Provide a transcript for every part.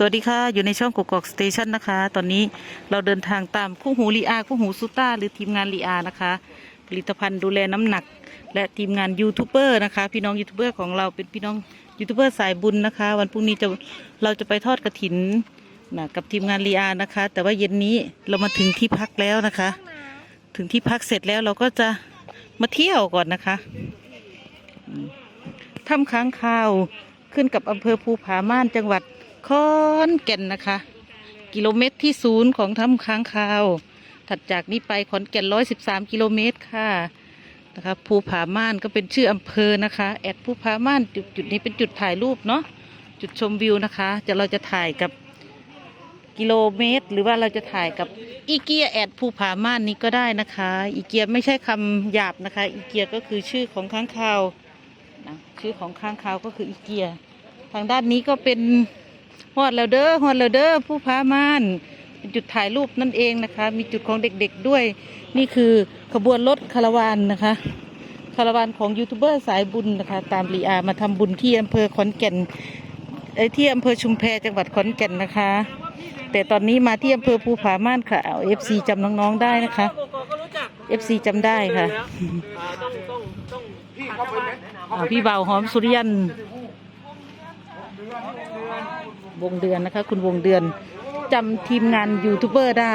สวัสดีค่ะ อยู่ในช่องกกอกสเตชันนะคะ ตอนนี้เราเดินทางตามคู่หูลีอาคู่หูซูต้าหรือทีมงานลีอานะคะ ผลิตภัณฑ์ดูแลน้ำหนัก และทีมงานยูทูบเบอร์นะคะ พี่น้องยูทูบเบอร์ของเราเป็นพี่น้องยูทูบเบอร์สายบุญนะคะ วันพรุ่งนี้จะเราจะไปทอดกระถินนะกับทีมงานลีอานะคะ แต่ว่าเย็นนี้เรามาถึงที่พักแล้วนะคะ ถึงที่พักเสร็จแล้วเราก็จะมาเที่ยวก่อนนะคะถ้ำค้างคาวขึ้นกับอำเภอภูผาม่านจังหวัด ขอนแก่นนะคะ กิโลเมตรที่ศูนย์ของถ้ำค้างคาว ถัดจากนี้ไปขอนแก่นร้อยสิบสามกิโลเมตรค่ะนะคะภูผาม่านก็เป็นชื่ออำเภอนะคะ แอดภูผาม่านจุดจุดนี้เป็นจุดถ่ายรูปเนาะจุดชมวิวนะคะจะเราจะถ่ายกับกิโลเมตร หรือว่าเราจะถ่ายกับอีเกียแอดภูผาม่านนี้ก็ได้นะคะ อีเกียไม่ใช่คำหยาบนะคะ อีเกียก็คือชื่อของค้างคาวนะชื่อของค้างคาวก็คืออีเกีย ทางด้านนี้ก็เป็น ฮอดแล้วเด้อฮอดแล้วเด้อผู้พาม่านเป็นจุดถ่ายรูปนั่นเองนะคะ มีจุดของเด็กๆด้วย นี่คือขบวนรถคาราวานนะคะคาราวานของยูทูบเบอร์สายบุญนะคะ ตามรีอามาทำบุญที่อำเภอขอนแก่นเอ้ยที่อำเภอชุมแพจังหวัดขอนแก่นนะคะ แต่ตอนนี้มาที่อำเภอภูผาม่านค่ะเอาเอฟซีจำน้องๆได้นะคะก็รู้จักเอฟซีจำได้ค่ะอ่าต้องต้องต้องพี่เขาเป็นไหมอ่าพี่บ่าวหอมสุริยัน วงเดือนนะคะ คุณวงเดือนจำทีมงานยูทูบเบอร์ได้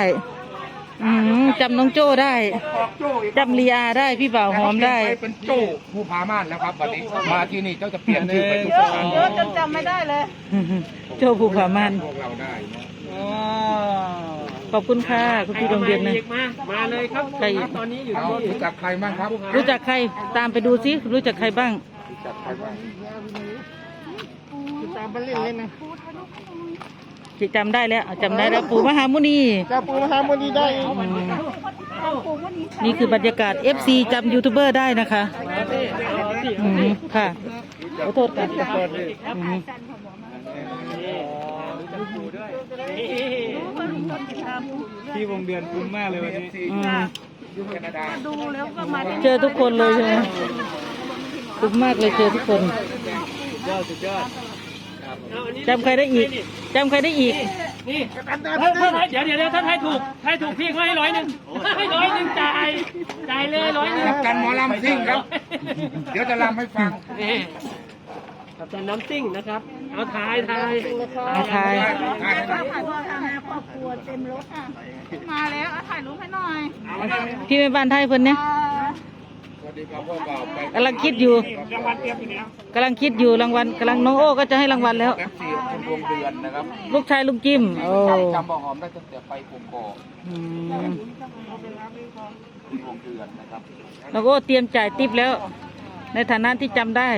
อืมจำน้องโจ้ได้ออกโจ้อีกจำลียาได้พี่บ่าวหอมได้ปเป็นโจ้ผู้พาม่านแล้วครับวันนี้มาที่นี่เจ้าจะเปลี่ยนชื่อไปทุกครั้งจนจำไม่ได้เลยโจ้ภูผามันพวกเราได้เนอะขอบคุณค่ะคุณพี่โรงเรียนนะอีกมามาเลยครับใครอีกตอนนี้อยู่เอาที่รู้จักใครบ้างครับ รู้จักใครตามไปดูซิรู้จักใครบ้างรู้จักใครบ้าง ตามไปเล่นเล่นนะที่จำได้แล้วจำได้แล้วปู่มหามุนีจะปูทำวันนี้ได้อืมนี่คือบรรยากาศ FC จำยูทูบเบอร์ได้นะคะอืมค่ะขอโทษค่ะอืมที่วงเดือนคุ้มมากเลยวันนี้อืมอยู่แคนาดาเจอทุกคนเลยใช่ไหมคุ้มมากเลยเจอทุกคน ยอดสุดยอดจำใครได้อีกจำใครได้อีก นี่ถ้าถ้าไทยเดี๋ยวเดี๋ยวเดี๋ยวถ้าไทยถูกไทยถูกพี่เขาให้ร้อยหนึ่งให้ร้อยหนึ่งจ่ายจ่ายเลยร้อยหนึ่งกับกันหมอลำซิ่งครับ เดี๋ยวจะลำให้ฟังนี่กับแต่น้ำซิ่งนะครับ เอาทายทายเอาทายถ่ายให้หน่อยถ่ายพ่อทางครอบครัวเต็มรถอะ มาแล้วเอาถ่ายรูปให้หน่อย พี่แม่บ้านไทยเพิ่นเนี่ย อ่าสวัสดีครับพ่อบ่าวไปกำลังคิดอยู่กำลังคิดอยู่รางวัลกำลังน้องโอ้ก็จะให้รางวัลแล้วแป๊บซี่คุณดวงเดือนนะครับลูกชายลุงจิมโอ้จำบ่อหอมได้ตั้งแต่ไปกกอกอืมคุณดวงเดือนนะครับน้องโอ้เตรียมจ่ายติปแล้ว ในฐานะที่จำได้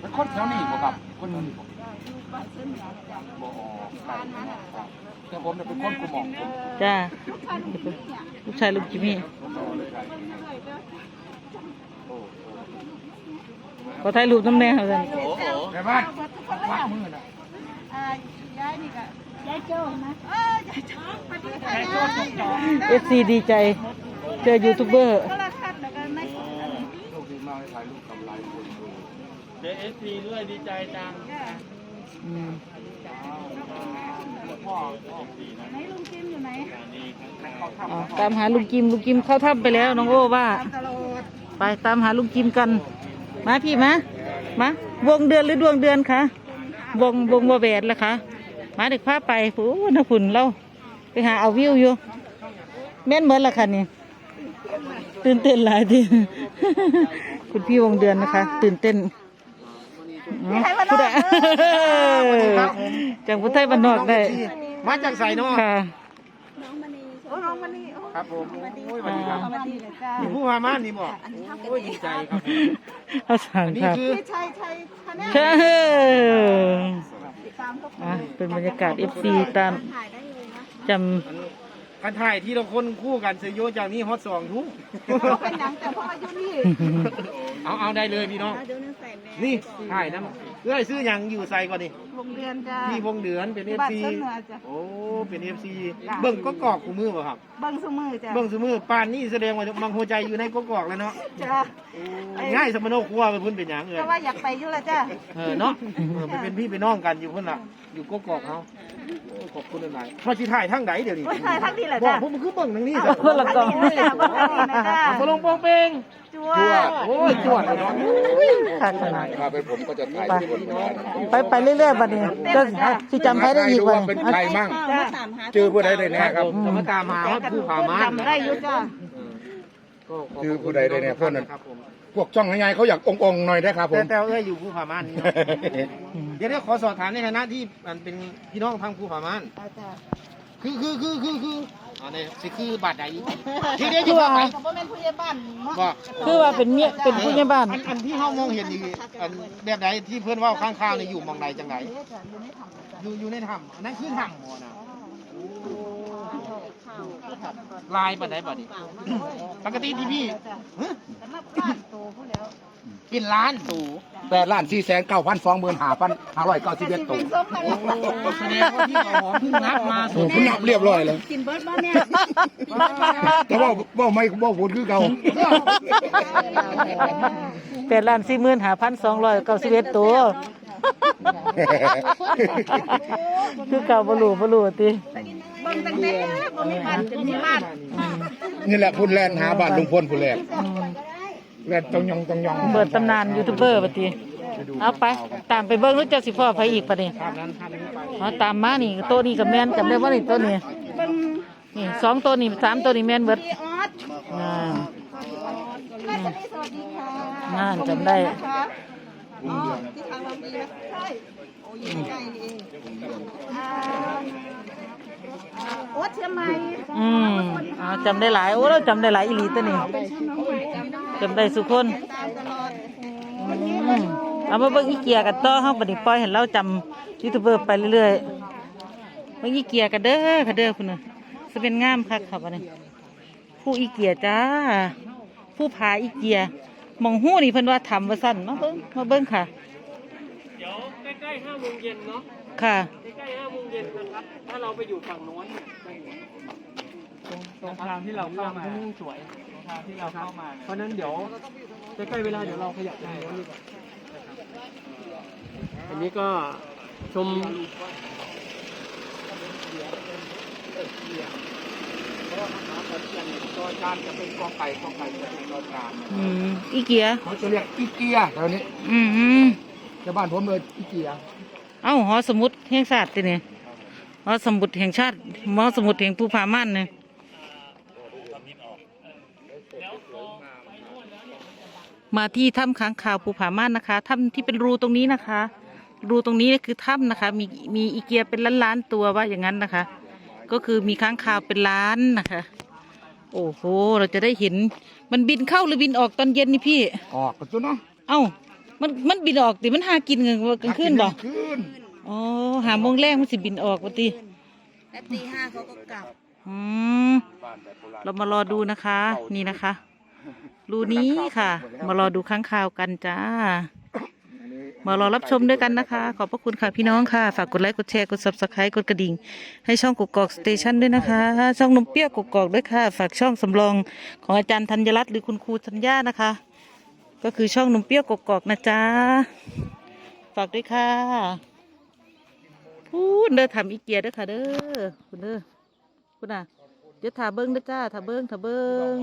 เป็นคนแถวนี้บ่ครับคนนี้บ่บ่ออกไกลครับแต่ผมเนี่ยเป็นคนกุหมองผมจ้าลูกชายลุงจิมมี่ ขอถ่ายรูปน้ำแน่ครับท่านในบ้านวัดมือนะอ่ายายนี่ก็ยายโจ้นะเออยายโจ้สวัสดีค่ะยายเอฟซีดีใจ เจอยูทูบเบอร์ก็ละคัดแล้วก็ไม่โชคดีมากให้ถ่ายรูปกับหลายคนดูเจเอสซีด้วยดีใจจังอืมไหนลุงจิมอยู่ไหนอ๋อตามหาลุงจิมลุงจิมเข้าถ้ำไปแล้วน้องโอ้ว่าตลอด ไปตามหาลุงจิมกัน มาพี่มามาวงเดือนหรือดวงเดือนคะวงวงบวแหวนละคะมาเด็กพาไปโอ้นะฝุ่นเราไปหาเอาวิวอยู่ แม่นเหมือนละค่ะนี่ตื่นเต้นหลายทีคุณพี่วงเดือนนะคะ ตื่นเต้นอ๋อพูดได้จังพุทธไทยบ้านนอกได้ มาจากใส่นอกค่ะโอ้น้องมันนี่โอ้ ครับผมโอ้ยสวัสดีครับสวัสดีเลยจ้าอยู่ผู้พาม่านนี่บอกโอ้ยดีใจครับเอาสั่งครับพี่ชัยชัยคะแนนใช่ติดตามเขาอะเป็นบรรยากาศ FC ตามถ่ายได้เลยนะจการถ่ายที่เราคนคู่กันเสียโยจากนี้ฮอตสองทุ่มเขาเป็นหนังแต่พ่ออายุนี่ำเอาเอาได้เลยพี่น้องเดี๋ยวนึงใส่แมสนี่ถ่ายนะ เอ้ยซื้อหยังอยู่ใส่ก่อนนี่วงเดือนจ้า พี่วงเดือนเป็นเอฟบ้านซีต้นเหนือจ้ะโอ้เป็นเอฟซีจ้ะ เบิ่งก็กอกกูมือบ่ครับ เบิ้งสมือจ้ะเบิ่งซื้อมือปานนี่แสดงว่าบางหัวใจอยู่ในก็กอกแล้วเนาะจ้ะง่ายสมโนครัวเป็นพุ่นเป็นหยังเอ้เพยราะว่าอยากไปอยู่แล้วจ้ะเออเนาะเออไปเป็นพี่เป็นน้องกันอยู่พุ่นล่ะอยู่ก็กอกเฮาโอ้ ขอบคุณหลายๆพอสิถ่ายทางไหนเดี๋ยวนี้โอ้ยถ่ายทั้งนี้แหละบอกจ้ะผมมันคือเบิ่งทางนี้เอาซะเพื่อนละกองทางนี้นะจ้ะเบิ้งทางนี้นะจ้ะเอาลงโปองเปงจัวโอ้ยจวดเลยเนาะค่ะขนาดถ้าเป็นผมก็จะถ่ายไปที่บนบ้านไปไปเรื่อยๆบัดนี้ก็สิจำให้ได้อีกดูบัดว่านี้เป็นใครมั่งจ้ะเจอผู้ใดได้แน่ครับจะมาตามหาว่าผู้ผามาจำได้อยู่จ้ะก็ขบคือผู้ใดได้แน่พวกนั้น ครับผม พวกช่องใหญ่ๆเขาอยากองค์ๆหน่อยได้ครับผแต่ม แต่เอ้ยอยู่ผู้ผาม่านนี่เนาะ เดี๋ยวเดี๋ยวขอสอบถามในฐานะที่มันเป็นพี่น้องทางผู้ผาม่านเอาจ้ะคือคือคือคือคืออันนี้สิคือบาดใดที่เดี๋ยวจะว่าไปก็บ่แม่นผู้ใหญ่บ้านเนาะบอก คือว่าเป็นเมียเป็นผู้ใหญ่บ้าน อันอันที่เฮามองเห็นนี่อันแบบใดที่เพื่อนเว่าข้างๆนี่อยู่หมองใดจังไดเอ๊ะจ้ะอยู่ในถ้ำจ้ะอยู่อยู่ในถ้ำอันนั้นคือถ้ำบ่นะ ลายปานใดบัดนี้ปกติที่พี่ฮะแต่มาบ้านโตผู้แล้วเป็นล้านตู่แปดล้านสี่แสนเก้าพันสองหมื่นห้าพันห้าร้อยเก้าสิบเอ็ดตัวเป็นส้มกันแสดงว่าพี่เอาหอมเพิ่งนับมาโอ้ผมนับเรียบร้อยเลยกินเบิร์ดบ้านเนี่ยแต่ว่าว่าไม่ว่าผลคือเก่าแปดล้านสี่หมื่นห้าพันสองร้อยเก้าสิบเอ็ดตัวคือเก่าบลูบลูติเบิ่งตั้งแต่บ่มีบ้านจนมีบ้านนี่แหละพุ่นแลนหาบ้านลุงพลพุ่นแลนแลนตองยองตองยองเปิดตำนานยูทูบเบอร์ปฏิเอาไป ตามไปเบิ้งรู้จักสิพ่อไปอีกปะนี่ภาพนั้นภาพนี้ไปเอาตามมานี่โตัวนี้กับแม่นจำได้ว่านี่โตัวนี้เบิ่งนี่สองตัวนี่สามตัวนี่แม่นเบิดพี่ออสอ่าแม่สวัสดีสวัสดีค่ะน่าจำได้นะคะอ๋อที่ทางเรามีนะใช่โอ้ยใกล้นี่เองอ่าอ่า โอ๊ตเชียงใหม่อืมเอาจำได้หลาย โอ้เราจำได้หลายอีหลีตัวนี้จำได้สุคน อืมเอามาเบิ่งอีเกียกันต่อเฮาบัดนี้ปล่อยให้เราจำยูทูบเบอร์ไปเรื่อยๆเบิ่งอีเกียกันเด้อค่ะเด้อพุ่นน่ะสิเป็นงามคักค่ะบัดนี้ผู้อีเกียจ้า ผู้พาอีเกียมองหู้นี่เพิ่นว่าทำว่าสั่นมาเบิ่งมาเบิ่งค่ะ ยวใกล้ๆห้าโมงเย็นเนาะ ค่ะ ใกล้ๆห้าโมงเย็นนะครับ ถ้าเราไปอยู่ฝั่งโน้นเนี่ยตรงตรงทางที่เราเข้ามาสวยตรงทางที่เราเข้ามาเพราะนั้นเดี๋ยวใกล้ๆเวลาเดี๋ยวเราขยับไปทางโน้นดีกว่าอันนี้ก็ชมจอจานจะเป็นกอไก่กอไก่จะเป็นจอจานอืมอีเกียเขาจะเรียกอีเกียแถวนี้ อืม อืมชาวบ้านผมเลยอีเกียเอ้าหอสมุดแห่งชาติติเนี่ยหอสมุดแห่งชาติหอสมุดแห่งผู้พาม่านเนี่ยมาที่ถ้ำค้างคาวภูผาม่านนะคะถ้ำที่เป็นรูตรงนี้นะคะ รูตรงนี้คือถ้ำนะคะ มีมีอีเกียเป็นล้านล้านๆตัวว่าอย่างนั้นนะคะ ก็คือมีค้างคาวเป็นล้านนะคะ โอ้โหเราจะได้เห็นมันบินเข้าหรือบินออกตอนเย็นนี่พี่ ออกกันตัวเนาะเอ้า มันมันบินออกติมันหากินกลางกลางคืนบ่คืนอ๋อหาโมงแรกมันสิบินออกปติและตีห้าเขาก็กลับอืมเรามารอดูนะคะ นี่นะคะ รูนี้ค่ะ มารอดูข้างข่าวกันจ้ามารอรับชมด้วยกันนะคะ ขอบพระคุณค่ะพี่น้องค่ะ ฝากกดไลค์กดแชร์กด subscribe กดกระดิ่ง ให้ช่องกกอกสเตชันด้วยนะคะ ช่องนมเปรี้ยวกกอกด้วยค่ะ ฝากช่องสำรองของอาจารย์ธัญรัตน์หรือคุณครูธัญญานะคะ ก็คือช่องนมเปรี้ยวกกอกนะจ๊ะ ฝากด้วยค่ะพูดเด้อทำอีเกียเด้อค่ะเด้อคุณเด้อคุณอะเดี๋ยวถาเบิ้งเด้อจ้าถาเบิ้งถาเบิ้ง